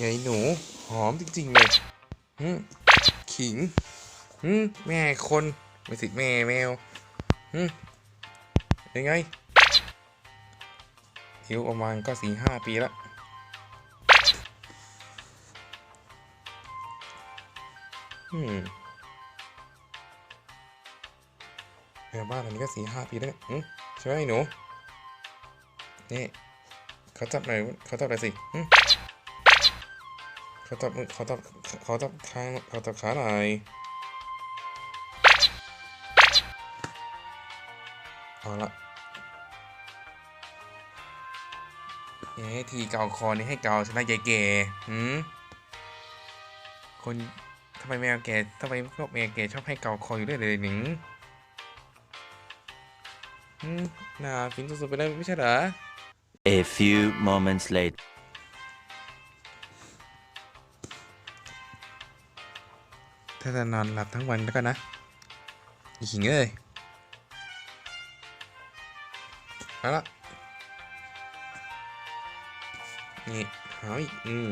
ไงหนู หอมจริง ๆ เลยหืมขิงหืมแม่คน ไม่สิแม่แมวหืมยังไงอายุประมาณก็สี่ห้าปีแล้วอืมแมวบ้านอันนี้ก็สี่ห้าปีแล้วเนี่ยอืมใช่ไหมหนู นี่เขาจับหน่อยเขาจับหน่อยสิอืม เขาจับเขาจับเขาจับทางเขาจับขาหน่อยเอาละเอ๊ทีเกาคอนี่ให้เกาชนะยายแก่หืมคนทำไมแมวแก่ทำไมพวกแมวแก่ชอบให้เกาคออยู่เรื่อยเลยหนิงอืมน่าฟินสุดๆไปเลยไม่ใช่เหรอ A few moments later. ถ้าจะนอนหลับทั้งวันแล้วก็นะอีขิงเอ้ยเอาละนี่หายอืม